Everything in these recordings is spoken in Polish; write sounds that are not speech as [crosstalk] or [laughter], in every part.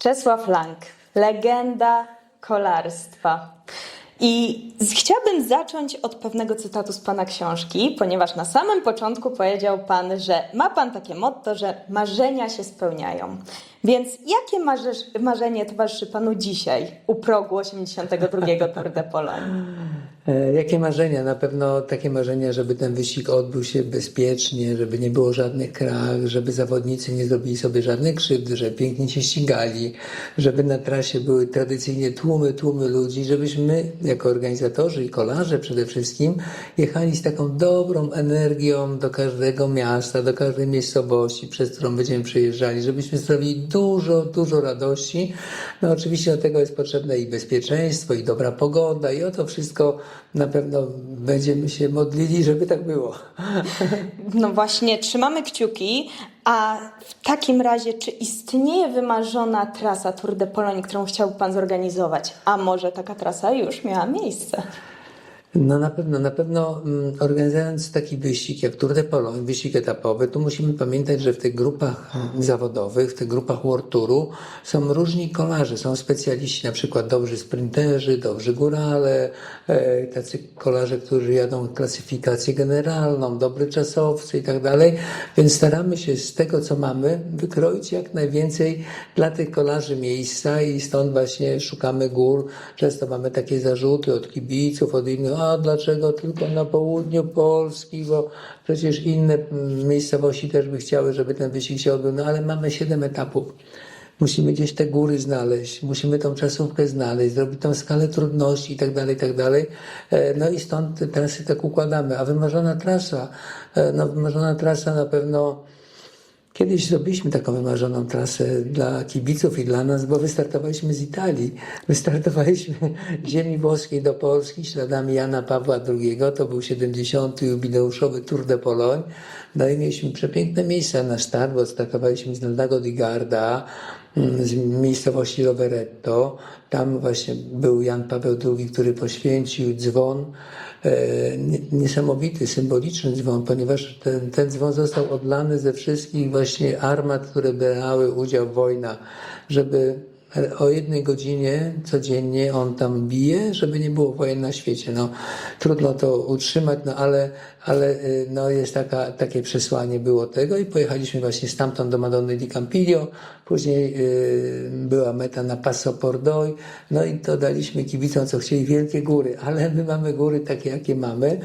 Czesław Lang, legenda kolarstwa. I chciałabym zacząć od pewnego cytatu z Pana książki, ponieważ na samym początku powiedział Pan, że ma Pan takie motto, że marzenia się spełniają. Więc jakie marze- marzenie towarzyszy Panu dzisiaj u progu 82. Tour de Pologne? [laughs] E, Jakie marzenia? Na pewno takie marzenia, żeby ten wyścig odbył się bezpiecznie, żeby nie było żadnych krach, żeby zawodnicy nie zrobili sobie żadnych krzywdy, żeby pięknie się ścigali, żeby na trasie były tradycyjnie tłumy, tłumy ludzi, żebyśmy my, jako organizatorzy i kolarze przede wszystkim, jechali z taką dobrą energią do każdego miasta, do każdej miejscowości, przez którą będziemy przejeżdżali, żebyśmy sprawili dużo, dużo radości. No oczywiście do tego jest potrzebne i bezpieczeństwo, i dobra pogoda, i o to wszystko na pewno będziemy się modlili, żeby tak było. No właśnie, trzymamy kciuki. A w takim razie, czy istnieje wymarzona trasa Tour de Pologne, którą chciałby Pan zorganizować? A może taka trasa już miała miejsce? No na pewno, na pewno mm, organizując taki wyścig jak Tour de Pologne, wyścig etapowy, tu musimy pamiętać, że w tych grupach zawodowych, w tych grupach World Touru są różni kolarze, są specjaliści, na przykład dobrzy sprinterzy, dobrzy górale, e, tacy kolarze, którzy jadą klasyfikację generalną, dobry czasowcy i tak dalej, więc staramy się z tego, co mamy, wykroić jak najwięcej dla tych kolarzy miejsca i stąd właśnie szukamy gór. Często mamy takie zarzuty od kibiców, od innych, a dlaczego tylko na południu Polski, bo przecież inne miejscowości też by chciały, żeby ten wyścig się odbył, no ale mamy siedem etapów. Musimy gdzieś te góry znaleźć, musimy tą czasówkę znaleźć, zrobić tą skalę trudności i tak dalej, i tak. E, No i stąd trasy tak układamy. A wymarzona trasa, e, no wymarzona trasa na pewno Kiedyś zrobiliśmy taką wymarzoną trasę dla kibiców i dla nas, bo wystartowaliśmy z Italii. Wystartowaliśmy z ziemi włoskiej do Polski śladami Jana Pawła II. To był 70. jubileuszowy Tour de Pologne. No i mieliśmy przepiękne miejsca na start, bo startowaliśmy z Lago di Garda, z miejscowości Roveretto. Tam właśnie był Jan Paweł II, który poświęcił dzwon e, nie- niesamowity, symboliczny dzwon, ponieważ ten, ten dzwon został odlany ze wszystkich właśnie armat, które brały udział w wojnach, żeby o jednej godzinie codziennie on tam bije, żeby nie było wojen na świecie. No, trudno to utrzymać, no ale, ale y, no, jest taka, takie przesłanie było tego i pojechaliśmy właśnie stamtąd do Madonny di Campiglio, później y, była meta na Passo Pordoi, no i to daliśmy kibicom, co chcieli, wielkie góry, ale my mamy góry takie, jakie mamy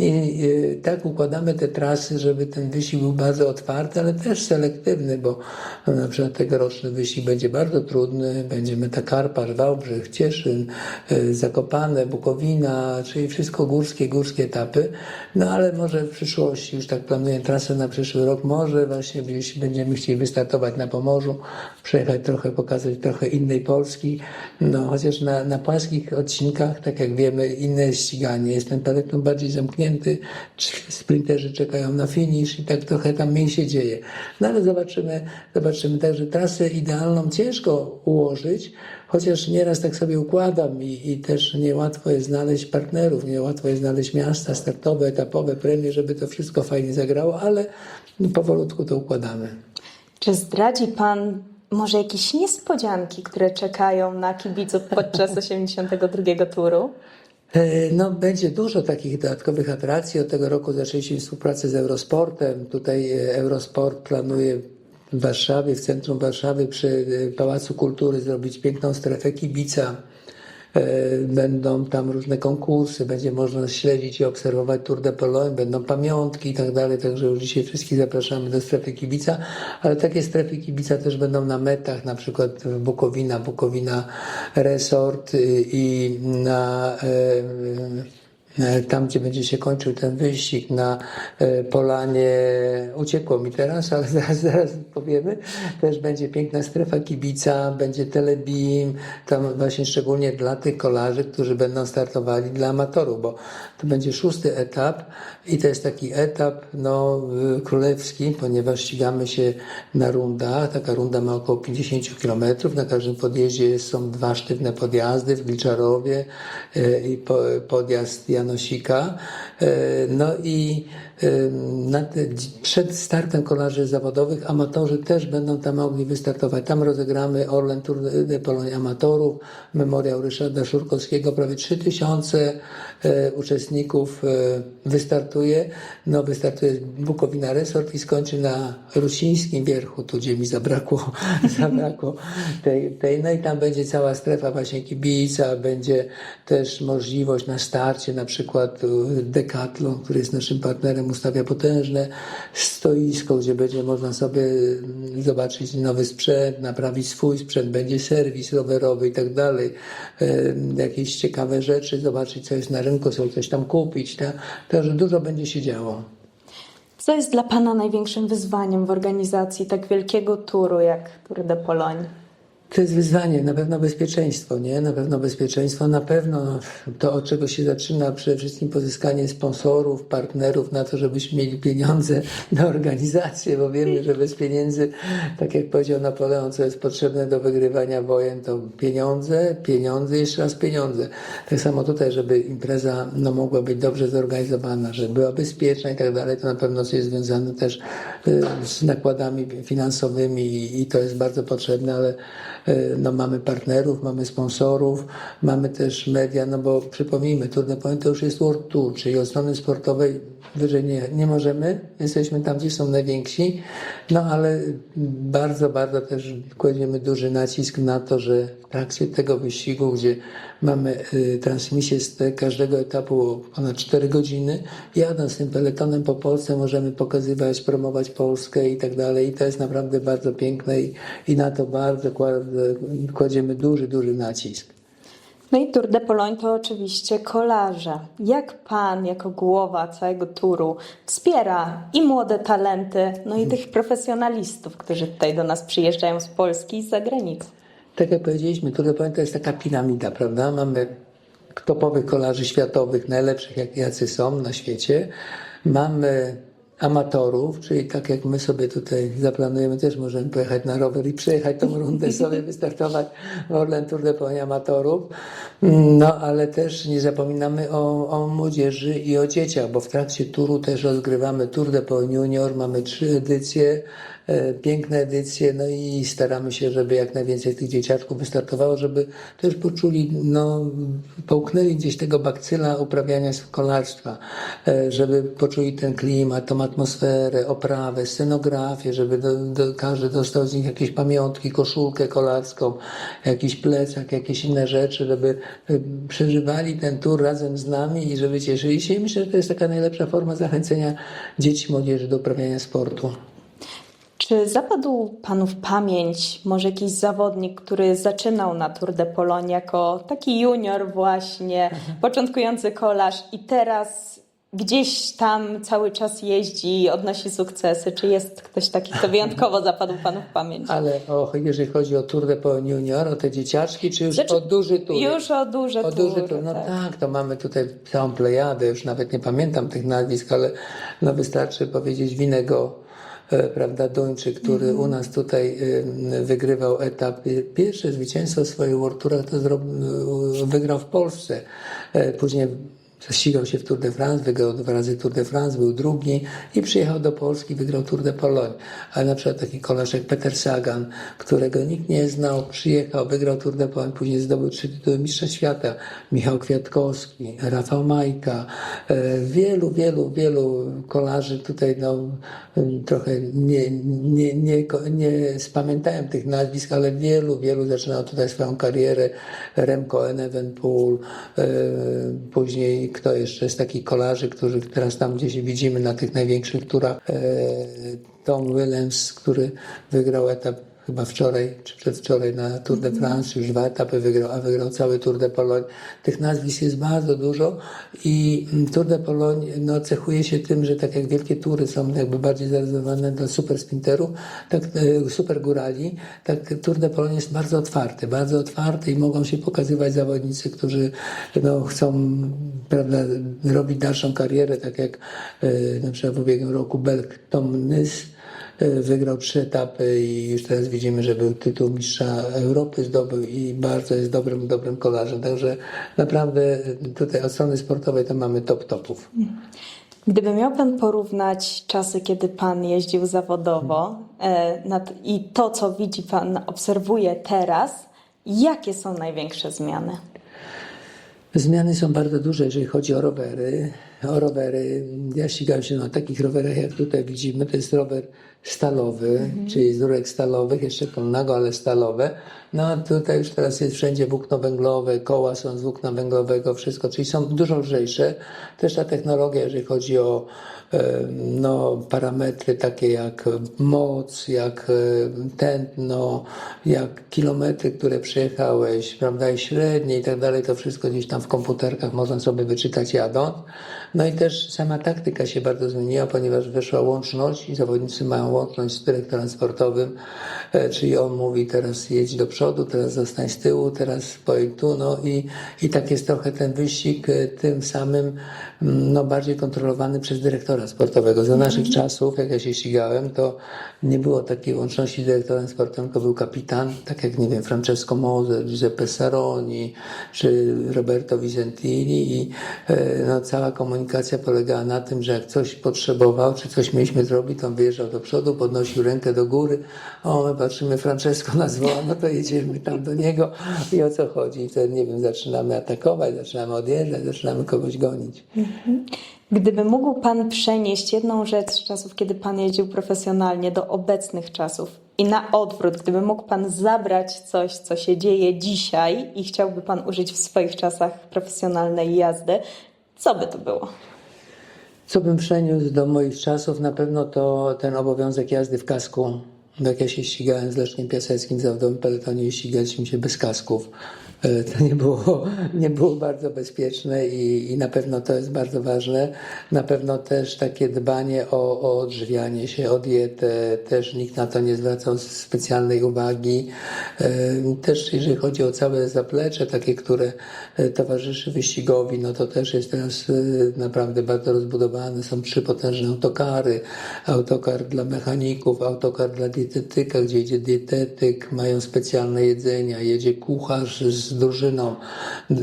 i tak układamy te trasy, żeby ten wyścig był bardzo otwarty, ale też selektywny, bo na przykład tegoroczny wyścig będzie bardzo trudny, będzie Metakarpacz, Wałbrzych, Cieszyn, y, Zakopane, Bukowina, czyli wszystko górskie, górskie etapy, no ale może w przyszłości, już tak planuję trasę na przyszły rok, może właśnie jeśli będziemy chcieli wystartować na Pomorzu, przejechać trochę, pokazać trochę innej Polski, no chociaż na, na płaskich odcinkach, tak jak wiemy, inne ściganie, jest ten peleton bardziej zamknięty, czy- sprinterzy czekają na finisz i tak trochę tam mniej się dzieje. No ale zobaczymy, zobaczymy. Także trasę idealną ciężko ułożyć, chociaż nieraz tak sobie układam i, i też niełatwo jest znaleźć partnerów, niełatwo jest znaleźć miasta startowe, etapowe, premie, żeby to wszystko fajnie zagrało, ale powolutku to układamy. Czy zdradzi Pan może jakieś niespodzianki, które czekają na kibiców podczas [laughs] 82. turu? E, No, będzie dużo takich dodatkowych atrakcji. Od tego roku zaczęliśmy współpracę z Eurosportem. Tutaj e, Eurosport planuje w Warszawie, w centrum Warszawy przy e, Pałacu Kultury zrobić piękną strefę kibica. E, Będą tam różne konkursy, będzie można śledzić i obserwować Tour de Pologne, będą pamiątki i tak dalej, także już dzisiaj wszystkich zapraszamy do strefy kibica, ale takie strefy kibica też będą na metach, na przykład Bukowina, Bukowina Resort y, i na E, tam, gdzie będzie się kończył ten wyścig na e, polanie, uciekło mi teraz, ale [laughs] zaraz, zaraz powiemy, też będzie piękna strefa kibica, będzie telebeam, tam właśnie szczególnie dla tych kolarzy, którzy będą startowali dla amatorów, bo to będzie szósty etap i to jest taki etap no, królewski, ponieważ ścigamy się na rundach, taka runda ma około 50 km, na każdym podjeździe są dwa sztywne podjazdy w Gliczarowie e, i po- podjazd Janosika. E, No i przed startem kolarzy zawodowych amatorzy też będą tam mogli wystartować. Tam rozegramy Orlen Tour de Polonia Amatorów, Memoriał Ryszarda Szurkowskiego, prawie 3000 e, uczestników wystartuje. No, wystartuje Bukowina Resort i skończy na Rusińskim Wierchu, tu gdzie mi zabrakło, [laughs] zabrakło tej, tej. No i tam będzie cała strefa właśnie kibica, będzie też możliwość na starcie, na przykład Decathlon, który jest naszym partnerem, ustawia potężne stoisko, gdzie będzie można sobie mm, zobaczyć nowy sprzęt, naprawić swój sprzęt, będzie serwis rowerowy i tak dalej, jakieś ciekawe rzeczy, zobaczyć co jest na rynku, sobie coś tam kupić, tak? Także dużo będzie się działo. Co jest dla Pana największym wyzwaniem w organizacji tak wielkiego turu jak Tour de Pologne? To jest wyzwanie, na pewno bezpieczeństwo, nie? Na pewno bezpieczeństwo, na pewno to, od czego się zaczyna, przede wszystkim pozyskanie sponsorów, partnerów na to, żebyśmy mieli pieniądze na organizację, bo wiemy, że bez pieniędzy, tak jak powiedział Napoleon, co jest potrzebne do wygrywania wojen, to pieniądze, pieniądze, jeszcze raz pieniądze. Tak samo tutaj, żeby impreza no, mogła być dobrze zorganizowana, żeby była bezpieczna i tak dalej, to na pewno jest związane też y, z nakładami finansowymi i, to jest bardzo potrzebne, ale no, mamy partnerów, mamy sponsorów, mamy też media, no bo przypomnijmy, Tour de Pologne to już jest World Tour, czyli od strony sportowej wyżej nie, nie możemy, jesteśmy tam, gdzie są najwięksi, no ale bardzo, bardzo też kładziemy duży nacisk na to, że w trakcie tego wyścigu, gdzie mamy y, transmisję z każdego etapu ponad 4 godziny, jadąc tym peletonem po Polsce możemy pokazywać, promować Polskę i tak dalej i to jest naprawdę bardzo piękne i, i na to bardzo kładziemy duży, duży nacisk. No i Tour de Pologne to oczywiście kolarze. Jak Pan, jako głowa całego turu, wspiera i młode talenty, no i tych profesjonalistów, którzy tutaj do nas przyjeżdżają z Polski i z zagranicy? Tak jak powiedzieliśmy, Tour de Pologne to jest taka piramida, prawda? Mamy topowych kolarzy światowych, najlepszych jak jacy są na świecie. Mamy amatorów, czyli tak jak my sobie tutaj zaplanujemy, też możemy pojechać na rower i przejechać tą rundę sobie, [laughs] wystartować w Orlen Tour de Pologne amatorów. No, ale też nie zapominamy o, o młodzieży i o dzieciach, bo w trakcie turu też rozgrywamy Tour de Pologne Junior, mamy trzy edycje, piękne edycje, no i staramy się, żeby jak najwięcej tych dzieciaczków wystartowało, żeby też poczuli, no, połknęli gdzieś tego bakcyla uprawiania kolarstwa, e, żeby poczuli ten klimat, tą atmosferę, oprawę, scenografię, żeby do, do, każdy dostał z nich jakieś pamiątki, koszulkę kolarską, jakiś plecak, jakieś inne rzeczy, żeby e, przeżywali ten tur razem z nami i żeby cieszyli się. I myślę, że to jest taka najlepsza forma zachęcenia dzieci, młodzieży do uprawiania sportu. Czy zapadł Panu w pamięć może jakiś zawodnik, który zaczynał na Tour de Pologne jako taki junior właśnie, początkujący kolarz i teraz gdzieś tam cały czas jeździ i odnosi sukcesy? Czy jest ktoś taki, kto wyjątkowo [laughs] zapadł Panu w pamięć? Ale o, jeżeli chodzi o Tour de Pologne Junior, o te dzieciaczki, czy już Znaczy, o duży tur? Już o duże O duży tur. No tak. tak. to mamy tutaj całą plejadę, już nawet nie pamiętam tych nazwisk, ale no wystarczy powiedzieć Winego, prawda, Duńczyk, który Mhm. u nas tutaj e, wygrywał etap. e, Pierwsze zwycięstwo w swoich World Tourach to e, wygrał w Polsce. E, Później ścigał się w Tour de France, wygrał dwa razy Tour de France, był drugi i przyjechał do Polski, wygrał Tour de Pologne. Ale na przykład taki jak Peter Sagan, którego nikt nie znał, przyjechał, wygrał Tour de Pologne, później zdobył trzy tytuły mistrza świata. Michał Kwiatkowski, Rafał Majka, e, wielu, wielu, wielu kolarzy tutaj, no, trochę nie, nie, nie, nie spamiętałem tych nazwisk, ale wielu, wielu zaczynał tutaj swoją karierę. Remco Enevenpool, e, później kto jeszcze z takich kolarzy, którzy teraz tam gdzieś widzimy na tych największych turach, e, Tom Willems, który wygrał etap chyba wczoraj czy przedwczoraj na Tour de France, już dwa etapy wygrał, a wygrał cały Tour de Pologne. Tych nazwisk jest bardzo dużo i mm, Tour de Pologne no, cechuje się tym, że tak jak wielkie tury są jakby bardziej zarezerwowane dla super sprinterów, tak e, super górali, tak Tour de Pologne jest bardzo otwarty, bardzo otwarty i mogą się pokazywać zawodnicy, którzy no, chcą prawda, robić dalszą karierę, tak jak e, na przykład w ubiegłym roku Belg Tom Nys, Wygrał trzy etapy i już teraz widzimy, że był tytuł mistrza Europy zdobył i bardzo jest dobrym, dobrym kolarzem. Także naprawdę tutaj od strony sportowej to mamy top topów. Gdyby miał Pan porównać czasy, kiedy Pan jeździł zawodowo e, i to, co widzi Pan, obserwuje teraz, jakie są największe zmiany? Zmiany są bardzo duże, jeżeli chodzi o rowery. O rowery, ja ścigałem się na takich rowerach, jak tutaj widzimy. To jest rower stalowy, czyli z rurek stalowych, jeszcze kolnago, ale stalowe. No a tutaj już teraz jest wszędzie włókno węglowe, koła są z włókna węglowego, wszystko, czyli są dużo lżejsze. Też ta technologia, jeżeli chodzi o no, parametry takie jak moc, jak e, tętno, jak kilometry, które przejechałeś, prawda, i średnie i tak dalej, to wszystko gdzieś tam w komputerkach można sobie wyczytać jadąc. No i też sama taktyka się bardzo zmieniła, ponieważ weszła łączność i zawodnicy mają łączność z dyrektorem sportowym, czyli on mówi teraz jedź do przodu, teraz zostań z tyłu, teraz pojedź tu, no i, i tak jest trochę ten wyścig e, tym samym mm, no, bardziej kontrolowany przez dyrektora sportowego. Za naszych czasów, jak ja się ścigałem, to nie było takiej łączności z dyrektorem sportowym, tylko był kapitan, tak jak, nie wiem, Francesco Moser, Giuseppe Saroni, czy Roberto Vicentini i e, no, cała komunikacja polegała na tym, że jak coś potrzebował, czy coś mieliśmy zrobić, to on wyjeżdżał do przodu, podnosił rękę do góry, o, patrzymy, Francesco nas woła, no to jedziemy tam do niego i o co chodzi. I wtedy, nie wiem, zaczynamy atakować, zaczynamy odjeżdżać, zaczynamy kogoś gonić. Gdyby mógł Pan przenieść jedną rzecz z czasów, kiedy Pan jeździł profesjonalnie, do obecnych czasów i na odwrót, gdyby mógł Pan zabrać coś, co się dzieje dzisiaj i chciałby Pan użyć w swoich czasach profesjonalnej jazdy, co by to było? Co bym przeniósł do moich czasów, na pewno to ten obowiązek jazdy w kasku. Jak ja się ścigałem z Leszkiem Piaseckim w zawodowym peletonie i ścigaliśmy się bez kasków. E, To nie było, nie było bardzo bezpieczne i, i na pewno to jest bardzo ważne. Na pewno też takie dbanie o, o odżywianie się, o dietę, też nikt na to nie zwracał specjalnej uwagi. E, Też jeżeli chodzi o całe zaplecze, takie, które e, towarzyszy wyścigowi, no to też jest teraz naprawdę bardzo rozbudowane. Są trzy potężne autokary. Autokar dla mechaników, autokar dla dietetyka, gdzie jedzie dietetyk, mają specjalne jedzenia, jedzie kucharz z drużyną.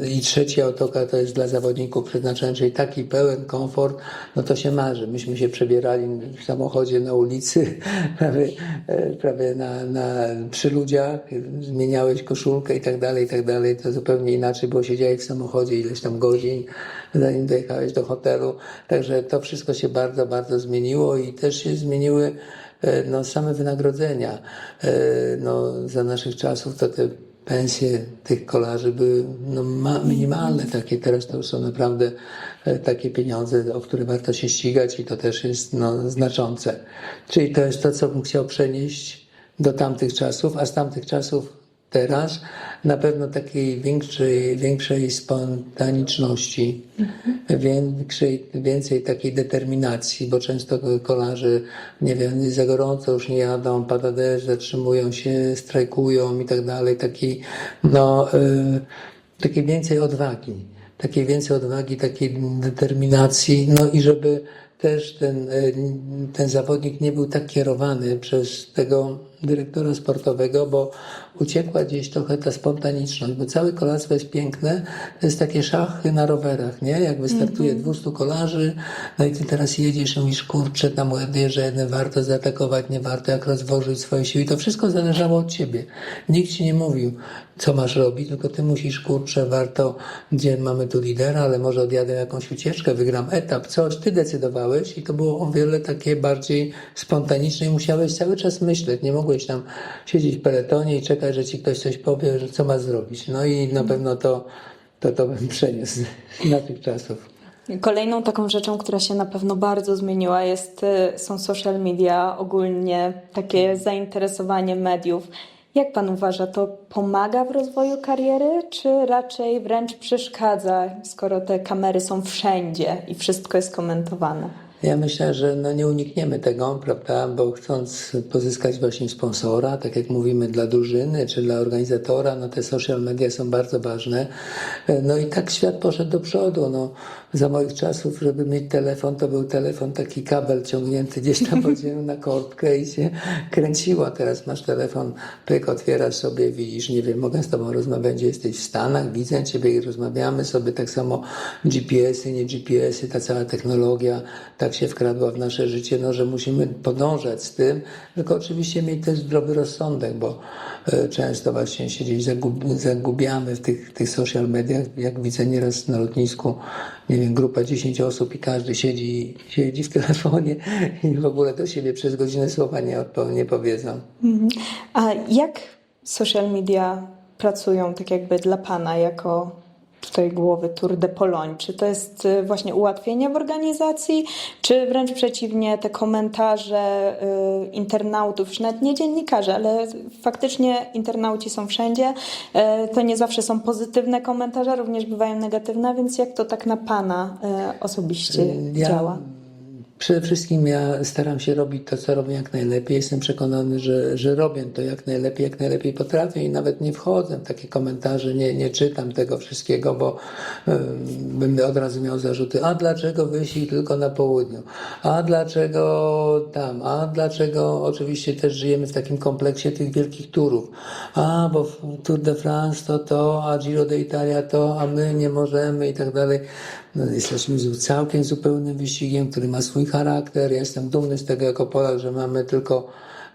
I trzeci autokar to jest dla zawodników przeznaczony, czyli taki pełen komfort, no to się marzy. Myśmy się przebierali w samochodzie na ulicy, [laughs] prawie, e, prawie na, na, przy ludziach, zmieniałeś koszulkę i tak dalej, i tak dalej. To zupełnie inaczej, bo siedziałeś w samochodzie ileś tam godzin, zanim dojechałeś do hotelu. Także to wszystko się bardzo, bardzo zmieniło i też się zmieniły e, no, same wynagrodzenia. E, No, za naszych czasów to te pensje tych kolarzy były no, ma, minimalne takie, teraz to już są naprawdę e, takie pieniądze, o które warto się ścigać i to też jest no, znaczące. Czyli to jest to, co bym chciał przenieść do tamtych czasów, a z tamtych czasów teraz na pewno takiej większej, większej spontaniczności, większej, więcej takiej determinacji, bo często kolarze, nie wiem, za gorąco już nie jadą, pada deszcz, zatrzymują się, strajkują i tak dalej, takiej, no, y, takiej więcej odwagi, takiej więcej odwagi, takiej determinacji, no i żeby też ten, y, ten zawodnik nie był tak kierowany przez tego dyrektora sportowego, bo uciekła gdzieś trochę ta spontaniczność, bo całe kolarstwo jest piękne, to jest takie szachy na rowerach, nie? Jak wystartuje 200 kolarzy, no i ty teraz jedziesz i mówisz, kurczę, tam że jeden warto zaatakować, nie warto, jak rozwożyć swoje siły. I to wszystko zależało od ciebie. Nikt ci nie mówił, co masz robić, tylko ty musisz, kurczę, warto, gdzie mamy tu lidera, ale może odjadę jakąś ucieczkę, wygram etap, coś. Ty decydowałeś i to było o wiele takie bardziej spontaniczne i musiałeś cały czas myśleć. Nie mogłeś tam siedzieć w peletonie i czekać, że ci ktoś coś powie, że co ma zrobić. No i na pewno to, to, to bym przeniósł [laughs] na tych czasów. Kolejną taką rzeczą, która się na pewno bardzo zmieniła, jest, y, są social media, ogólnie takie zainteresowanie mediów. Jak pan uważa, to pomaga w rozwoju kariery, czy raczej wręcz przeszkadza, skoro te kamery są wszędzie i wszystko jest komentowane? Ja myślę, że no nie unikniemy tego, prawda, bo chcąc pozyskać właśnie sponsora, tak jak mówimy dla drużyny czy dla organizatora, no te social media są bardzo ważne. No i tak świat poszedł do przodu. No, za moich czasów, żeby mieć telefon, to był telefon taki kabel ciągnięty gdzieś tam pod ziemią na korbkę i się kręciło. Teraz masz telefon, pyk, otwierasz sobie, widzisz, nie wiem, mogę z tobą rozmawiać, gdzie jesteś w Stanach, widzę ciebie i rozmawiamy sobie tak samo GPS-y, nie GPS-y, ta cała technologia tak się wkradła w nasze życie, no, że musimy podążać z tym, tylko oczywiście mieć też zdrowy rozsądek, bo e, często właśnie się gdzieś zagub, zagubiamy w tych, tych social mediach, jak widzę nieraz na lotnisku, nie wiem, grupa 10 osób i każdy siedzi, siedzi w telefonie i w ogóle do siebie przez godzinę słowa nie, nie powiedzą. Mhm. A jak social media pracują tak jakby dla Pana jako tutaj głowy Tour de Pologne? Czy to jest y, właśnie ułatwienie w organizacji, czy wręcz przeciwnie, te komentarze y, internautów, już nawet nie dziennikarzy, ale faktycznie internauci są wszędzie, y, to nie zawsze są pozytywne komentarze, również bywają negatywne, więc jak to tak na Pana osobiście Ja- działa? Przede wszystkim ja staram się robić to, co robię jak najlepiej. Jestem przekonany, że, że robię to jak najlepiej, jak najlepiej potrafię i nawet nie wchodzę w takie komentarze, nie, nie czytam tego wszystkiego, bo bym od razu miał zarzuty. A dlaczego wyścig tylko na południu? A dlaczego tam? A dlaczego oczywiście też żyjemy w takim kompleksie tych wielkich turów? A bo Tour de France to to, a Giro d'Italia to, a my nie możemy i tak dalej. No, jesteśmy całkiem zupełnym wyścigiem, który ma swój charakter. Ja jestem dumny z tego jako Polak, że mamy tylko,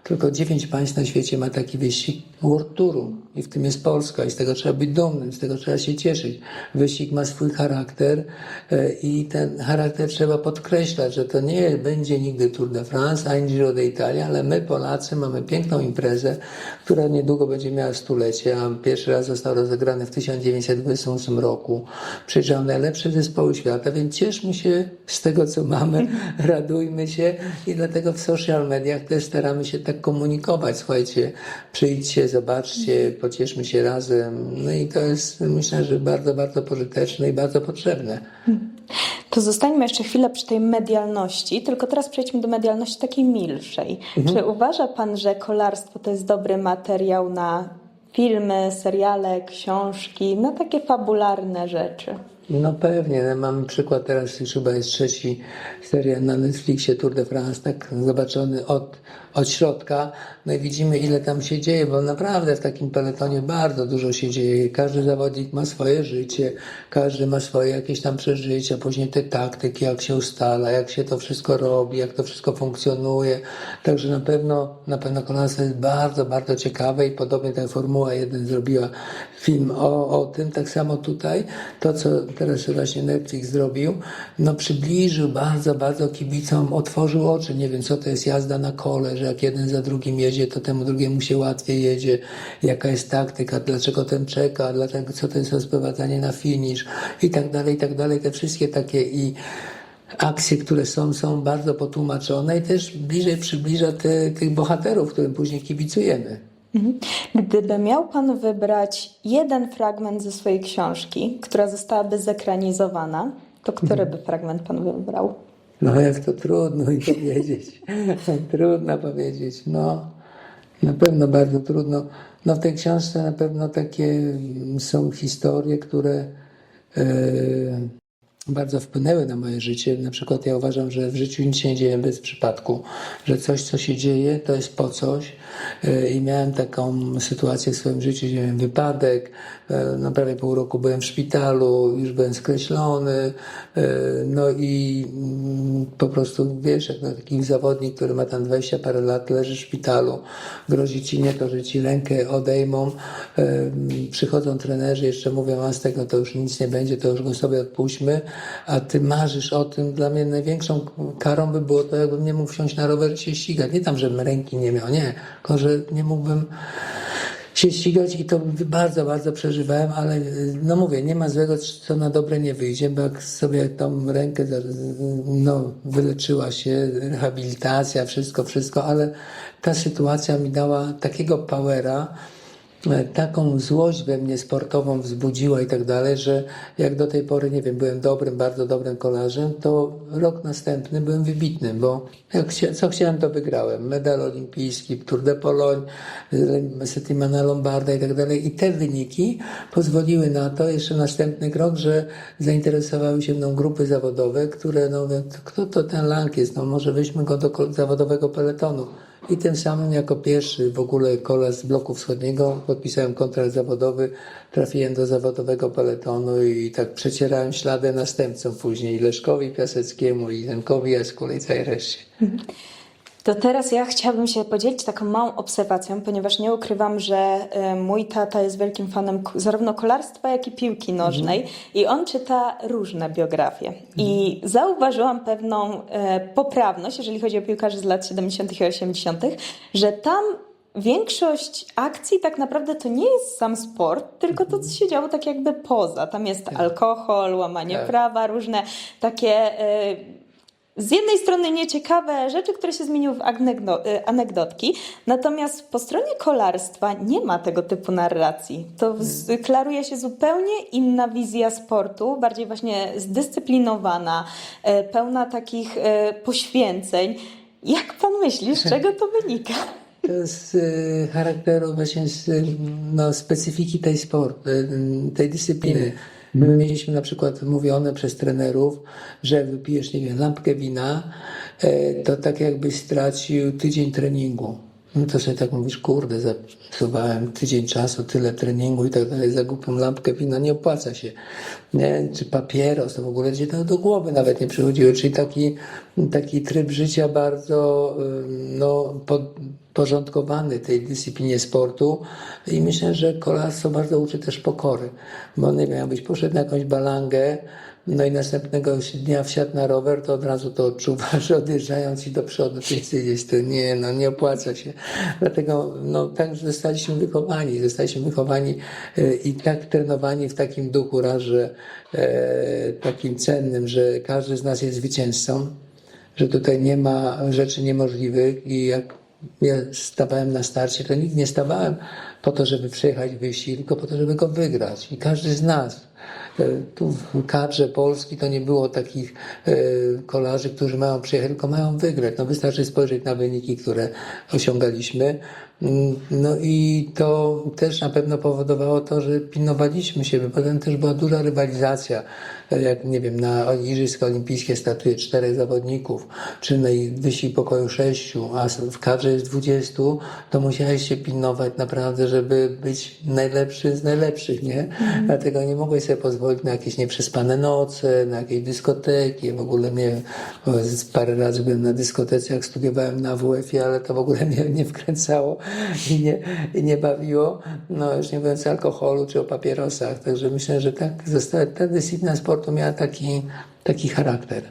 tylko dziewięć państw na świecie ma taki wyścig World Touru i w tym jest Polska i z tego trzeba być dumnym, z tego trzeba się cieszyć. Wyścig ma swój charakter e, i ten charakter trzeba podkreślać, że to nie będzie nigdy Tour de France ani Giro d'Italia, ale my Polacy mamy piękną imprezę, która niedługo będzie miała stulecie, a pierwszy raz został rozegrany w 1928 roku. Przyjeżdżają najlepsze zespoły świata, więc cieszmy się z tego, co mamy, [laughs] radujmy się i dlatego w social mediach też staramy się tak komunikować. Słuchajcie, przyjdźcie, zobaczcie, pocieszmy się razem. No i to jest, myślę, że bardzo, bardzo pożyteczne i bardzo potrzebne. To zostańmy jeszcze chwilę przy tej medialności, tylko teraz przejdźmy do medialności takiej milszej. Czy uważa Pan, że kolarstwo to jest dobry materiał na filmy, seriale, książki, na takie fabularne rzeczy? No pewnie, no mamy przykład teraz, już chyba jest trzeci serial na Netflixie Tour de France, tak zobaczony od, od środka, no i widzimy ile tam się dzieje, bo naprawdę w takim peletonie bardzo dużo się dzieje. Każdy zawodnik ma swoje życie, każdy ma swoje jakieś tam przeżycia, później te taktyki, jak się ustala, jak się to wszystko robi, jak to wszystko funkcjonuje. Także na pewno, na pewno kolarstwo jest bardzo, bardzo ciekawe i podobnie tak Formuła 1 zrobiła film o, o tym, tak samo tutaj, to co teraz właśnie Netflix zrobił, no przybliżył bardzo, bardzo kibicom, otworzył oczy, nie wiem co to jest jazda na kole, że jak jeden za drugim jedzie, to temu drugiemu się łatwiej jedzie, jaka jest taktyka, dlaczego ten czeka, dlaczego, co to jest rozprowadzanie na finisz i tak dalej, i tak dalej, te wszystkie takie i akcje, które są, są bardzo potłumaczone i też bliżej przybliża te, tych bohaterów, którym później kibicujemy. Mhm. Gdyby miał Pan wybrać jeden fragment ze swojej książki, która zostałaby zekranizowana, to który by fragment Pan wybrał? No jak to trudno powiedzieć. [laughs] trudno powiedzieć. No na pewno bardzo trudno. No w tej książce na pewno takie są historie, które e, bardzo wpłynęły na moje życie. Na przykład ja uważam, że w życiu nic się nie dzieje bez przypadku, że coś, co się dzieje, to jest po coś. E, I miałem taką sytuację w swoim życiu, gdzie miałem wypadek, e, no prawie pół roku byłem w szpitalu, już byłem skreślony, e, no i mm, po prostu wiesz, jak no, taki zawodnik, który ma tam 20 parę lat, leży w szpitalu, grozi ci nie to, że ci rękę odejmą, przychodzą trenerzy, jeszcze mówią, a z tego to już nic nie będzie, to już go sobie odpuśćmy, a ty marzysz o tym, dla mnie największą karą by było to, jakbym nie mógł wsiąść na rower i się ścigać. Nie tam, żebym ręki nie miał, nie, tylko że nie mógłbym się ścigać i to bardzo, bardzo przeżywałem, ale no mówię, nie ma złego, co na dobre nie wyjdzie, bo jak sobie tą rękę no, wyleczyła się, rehabilitacja, wszystko, wszystko, ale ta sytuacja mi dała takiego powera, taką złość we mnie sportową wzbudziła i tak dalej, że jak do tej pory, nie wiem, byłem dobrym, bardzo dobrym kolarzem, to rok następny byłem wybitnym, bo jak chcia, co chciałem, to wygrałem. Medal olimpijski, Tour de Pologne, Settimana Lombarda i tak dalej. I te wyniki pozwoliły na to, jeszcze następny krok, że zainteresowały się mną grupy zawodowe, które, no, kto to ten Lang jest, no może weźmy go do zawodowego peletonu. I tym samym jako pierwszy w ogóle kolarz z bloku wschodniego. Podpisałem kontrakt zawodowy, trafiłem do zawodowego peletonu i tak przecierałem ślady następcom później. Leszkowi Piaseckiemu, i Zenkowi Jaskule i reszcie. To teraz ja chciałabym się podzielić taką małą obserwacją, ponieważ nie ukrywam, że y, mój tata jest wielkim fanem zarówno kolarstwa, jak i piłki nożnej i on czyta różne biografie. I zauważyłam pewną e, poprawność, jeżeli chodzi o piłkarzy z lat 70. i 80., że tam większość akcji tak naprawdę to nie jest sam sport, tylko to, co się działo tak jakby poza. Tam jest alkohol, łamanie Tak. prawa, różne takie... e, z jednej strony nieciekawe rzeczy, które się zmieniły w y, anegdotki, natomiast po stronie kolarstwa nie ma tego typu narracji. To z- klaruje się zupełnie inna wizja sportu, bardziej właśnie zdyscyplinowana, e, pełna takich e, poświęceń. Jak pan myśli, z czego to wynika? [laughs] To z y, charakteru właśnie z, no, specyfiki tej sportu, y, tej dyscypliny. My mieliśmy na przykład mówione przez trenerów, że wypijesz, nie wiem, lampkę wina, e, to tak jakbyś stracił tydzień treningu. No to sobie tak mówisz, kurde, zasuwałem tydzień czasu, tyle treningu i tak dalej, za głupią lampkę wina nie opłaca się. Nie? Czy papieros, to w ogóle gdzie to do głowy nawet nie przychodziło. Czyli taki, taki tryb życia bardzo no, podporządkowany tej dyscyplinie sportu i myślę, że kolarstwo bardzo uczy też pokory, bo nie wiem, jakbyś poszedł na jakąś balangę, no i następnego dnia wsiadł na rower, to od razu to odczuwasz, [laughs] odjeżdżając i do przodu, ty jesteś, to nie, no nie opłaca się. Dlatego, no tak zostaliśmy wychowani, zostaliśmy wychowani e, i tak trenowani w takim duchu raz, że e, takim cennym, że każdy z nas jest zwycięzcą, że tutaj nie ma rzeczy niemożliwych i jak ja stawałem na starcie, to nigdy nie stawałem po to, żeby przejechać wyścig, tylko po to, żeby go wygrać. I każdy z nas. E, Tu w kadrze Polski to nie było takich e, kolarzy, którzy mają przyjechać, tylko mają wygrać. No wystarczy spojrzeć na wyniki, które osiągaliśmy. Mm, No i to też na pewno powodowało to, że pilnowaliśmy się, bo potem też była duża rywalizacja. Jak nie wiem, na Igrzyska Olimpijskie statuje czterech zawodników, czy na wyścig pokoju sześciu, a w kadrze jest dwudziestu, to musiałeś się pilnować naprawdę, żeby być najlepszy z najlepszych, nie? Dlatego nie mogłeś sobie pozwolić na jakieś nieprzespane noce, na jakieś dyskoteki. W ogóle nie, z- parę razy byłem na dyskotece, jak studiowałem na WF-ie, ale to w ogóle mnie [laughs] nie wkręcało i nie, i nie bawiło. No już nie mówiąc o alkoholu czy o papierosach. Także myślę, że tak została, ta dyscyplina sportu miała taki, taki charakter.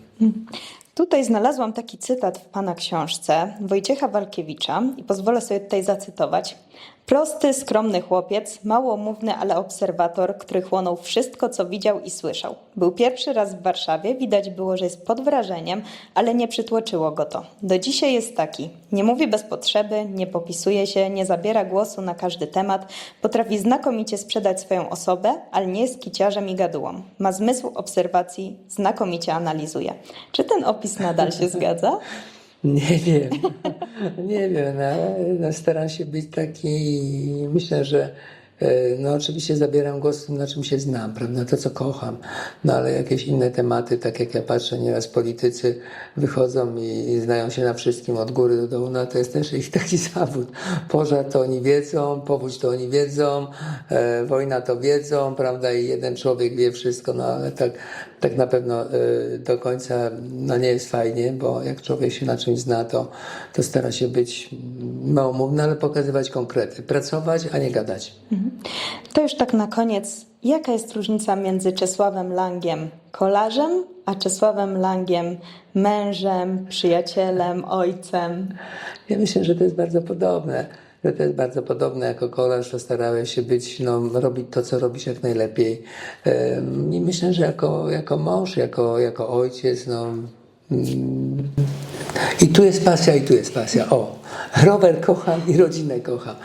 Tutaj znalazłam taki cytat w pana książce Wojciecha Walkiewicza i pozwolę sobie tutaj zacytować. Prosty, skromny chłopiec, małomówny, ale obserwator, który chłonął wszystko, co widział i słyszał. Był pierwszy raz w Warszawie, widać było, że jest pod wrażeniem, ale nie przytłoczyło go to. Do dzisiaj jest taki. Nie mówi bez potrzeby, nie popisuje się, nie zabiera głosu na każdy temat, potrafi znakomicie sprzedać swoją osobę, ale nie jest kiciarzem i gadułą. Ma zmysł obserwacji, znakomicie analizuje. Czy ten opis nadal się zgadza? [laughs] Nie [laughs] wiem. Nie wiem. No, no, staram się być taki. Myślę, że e, no oczywiście zabieram głos na czym się znam, prawda? To, co kocham. No ale jakieś inne tematy, tak jak ja patrzę, nieraz politycy wychodzą i, i znają się na wszystkim od góry do dołu, no to jest też ich taki [laughs] zawód. Pożar to oni wiedzą, powódź to oni wiedzą, e, wojna to wiedzą, prawda? I jeden człowiek wie wszystko, no ale tak, tak na pewno e, do końca no nie jest fajnie, bo jak człowiek się na czymś zna, to, to stara się być małomówny, ale pokazywać konkrety. Pracować, a nie gadać. To już tak na koniec. Jaka jest różnica między Czesławem Langiem kolarzem, a Czesławem Langiem mężem, przyjacielem, ojcem? Ja myślę, że to jest bardzo podobne. To jest bardzo podobne. Jako kolarz starałem się być, no, robić to, co robisz jak najlepiej. I myślę, że jako, jako mąż, jako, jako ojciec, no, mm, i tu jest pasja, i tu jest pasja. O, rower kocham i rodzinę kocham.